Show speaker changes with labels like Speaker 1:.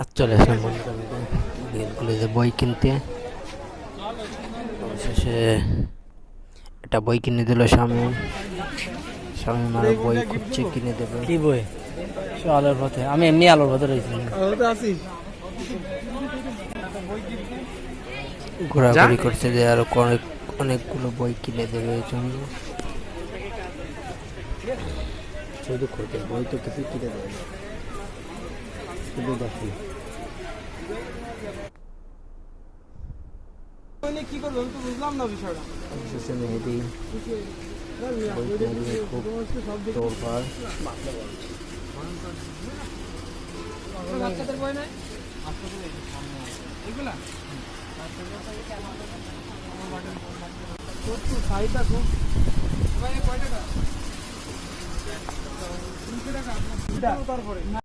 Speaker 1: আর চলে আসলাম বিকেলগুলিতে বই কিনতে। অবশেষে একটা বই কিনে দিল স্বামী। স্বামী মারা বই খুঁজছে কিনে দেবে।
Speaker 2: কি বই? সে আলোর পথে। আমি এমনি আলোর পথে রয়েছি।
Speaker 1: ঘোরাঘুরি করছে যে আরও অনেক অনেকগুলো বই কিনে দেবে এই জন্য। শুধু খোঁজে বই তো কিছু কিনে দেবে শুধু দেখি খুব
Speaker 3: তারপরে